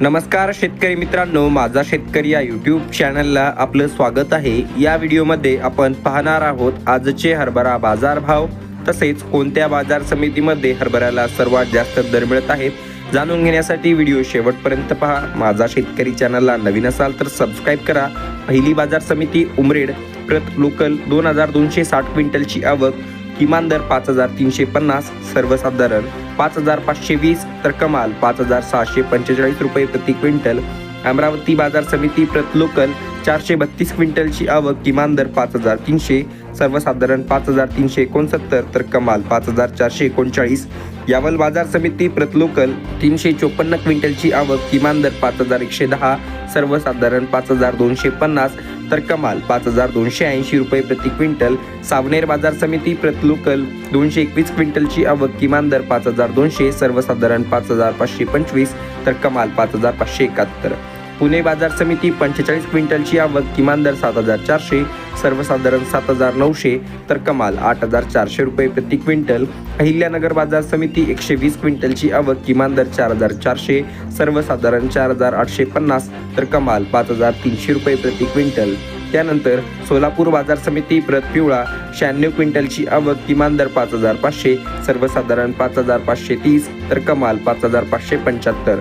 नमस्कार शेतकरी मित्रांनो माझा शेतकरी या यूट्यूब चॅनलला आपलं स्वागत आहे. या व्हिडिओमध्ये आपण पाहणार आहोत आजचे हरभरा बाजारभाव तसेच कोणत्या बाजार समितीमध्ये हरभऱ्याला सर्वात जास्त दर मिळत आहेत जाणून घेण्यासाठी व्हिडिओ शेवटपर्यंत पहा. माझा शेतकरी चॅनलला नवीन असाल तर सबस्क्राईब करा. पहिली बाजार समिती उमरेड प्रत लोकल दोन हजार दोनशे साठ क्विंटलची आवक किमान दर पाच हजार तीनशे पन्नास सर्वसाधारण पाच हजार पाचशे वीस तर कमाल. पाच हजार सहाशे पंचेचाळीस रुपये प्रति क्विंटल. अमरावती बाजार समिती प्रत लोकल चारशे बत्तीस क्विंटलची आवक किमान दर पाच हजार तीनशे. सर्वसाधारण पाच हजार तीनशे एकोणसत्तर तर कमाल पाच हजार चारशे एकोणचाळीस. यावल बाजार समिती प्रतलोकल तीनशे चोपन्न क्विंटलची आवक किमान दर पाच हजार एकशे दहा सर्वसाधारण पाच हजार दोनशे पन्नास तर कमाल पाच हजार दोनशे ऐंशी रुपये प्रति क्विंटल. सावनेर बाजार समिती प्रतलोकल दोनशे एकवीस क्विंटलची आवक किमान दर पाच हजार दोनशे सर्वसाधारण पाच हजार पाचशे पंचवीस तर कमाल पाच हजार पाचशे एकाहत्तर. पुणे बाजार समिती पंचेचाळीस क्विंटलची आवक किमान दर सात हजार चारशे सर्वसाधारण सात हजार नऊशे तर कमाल आठ हजार चारशे रुपये प्रति क्विंटल. अहिल्यानगर बाजार समिती एकशे वीस क्विंटलची आवक किमान दर चार हजार चारशे सर्वसाधारण चार हजार आठशे पन्नास तर कमाल पाच हजार तीनशे रुपये प्रति क्विंटल. त्यानंतर सोलापूर बाजार समिती प्रत पिवळा शहाण्णव क्विंटलची आवक किमान दर पाच हजार पाचशे सर्वसाधारण पाच हजार पाचशे तीस तर कमाल पाच हजार पाचशे पंच्याहत्तर.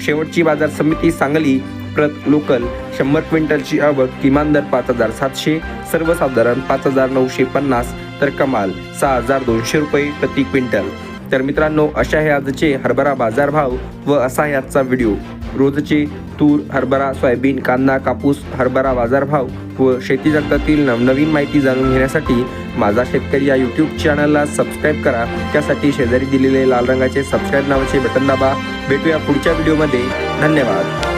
शेवटची बाजार समिती सांगली प्रत लोकल शंभर क्विंटलची आवक किमान दर पाच हजार सातशे सर्वसाधारण पाच हजार नऊशे पन्नास तर कमाल सहा हजार दोनशे रुपये प्रति क्विंटल. तर मित्रांनो अशा हे आजचे हरभरा बाजारभाव व असा आहे आजचा व्हिडिओ. रोजचे तूर हरभरा सोयाबीन कांदा कापूस हरभरा बाजारभाव व शेती जगतातील नवनवीन माहिती जाणून घेण्यासाठी माझा शेतकरी या यूट्यूब चॅनलला सबस्क्राईब करा. त्यासाठी शेजारी दिलेले लाल रंगाचे सबस्क्राईब नावाचे बटन दाबा. भेटूया पुढच्या व्हिडिओमध्ये धन्यवाद.